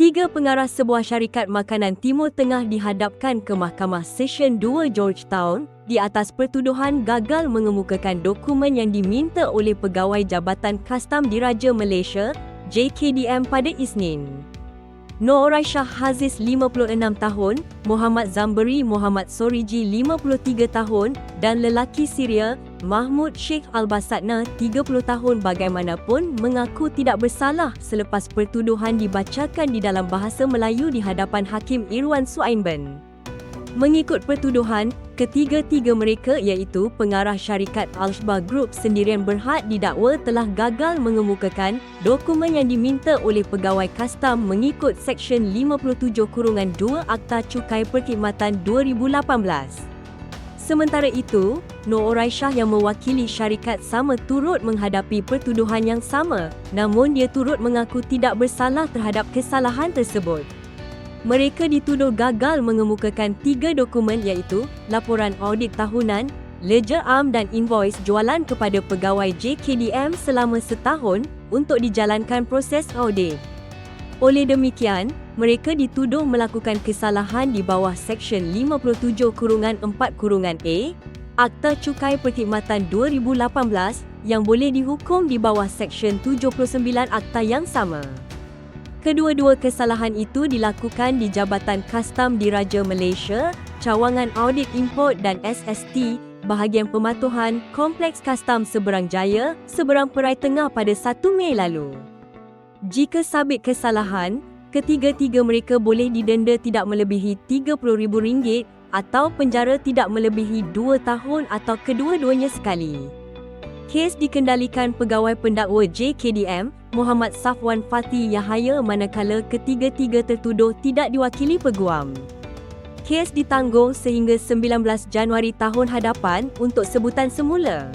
Tiga pengarah sebuah syarikat makanan Timur Tengah dihadapkan ke Mahkamah Session 2 Georgetown di atas pertuduhan gagal mengemukakan dokumen yang diminta oleh Pegawai Jabatan Kastam Diraja Malaysia JKDM pada Isnin. Noor Aisyah Haziz 56 tahun, Muhammad Zamberi Muhammad Soriji 53 tahun dan lelaki Syria Mahmud Sheikh Al-Basatna 30 tahun bagaimanapun mengaku tidak bersalah selepas pertuduhan dibacakan di dalam bahasa Melayu di hadapan Hakim Irwan Suainben. Mengikut pertuduhan, ketiga-tiga mereka iaitu pengarah syarikat Alshba Group sendirian berhad didakwa telah gagal mengemukakan dokumen yang diminta oleh pegawai kastam mengikut Seksyen 57 Kurungan 2 Akta Cukai Perkhidmatan 2018. Sementara itu, Noor Aisyah yang mewakili syarikat sama turut menghadapi pertuduhan yang sama namun dia turut mengaku tidak bersalah terhadap kesalahan tersebut. Mereka dituduh gagal mengemukakan tiga dokumen iaitu laporan audit tahunan, ledger arm dan invoice jualan kepada pegawai JKDM selama setahun untuk dijalankan proses audit. Oleh demikian, mereka dituduh melakukan kesalahan di bawah Seksyen 57 Kurungan 4 Kurungan A, Akta Cukai Perkhidmatan 2018 yang boleh dihukum di bawah Seksyen 79 Akta yang sama. Kedua-dua kesalahan itu dilakukan di Jabatan Kastam Diraja Malaysia, Cawangan Audit Import dan SST, bahagian pematuhan Kompleks Kastam Seberang Jaya, Seberang Perai Tengah pada 1 Mei lalu. Jika sabit kesalahan, ketiga-tiga mereka boleh didenda tidak melebihi RM30,000 atau penjara tidak melebihi 2 tahun atau kedua-duanya sekali. Kes dikendalikan pegawai pendakwa JKDM, Muhammad Safwan Fatih Yahaya manakala ketiga-tiga tertuduh tidak diwakili peguam. Kes ditangguh sehingga 19 Januari tahun hadapan untuk sebutan semula.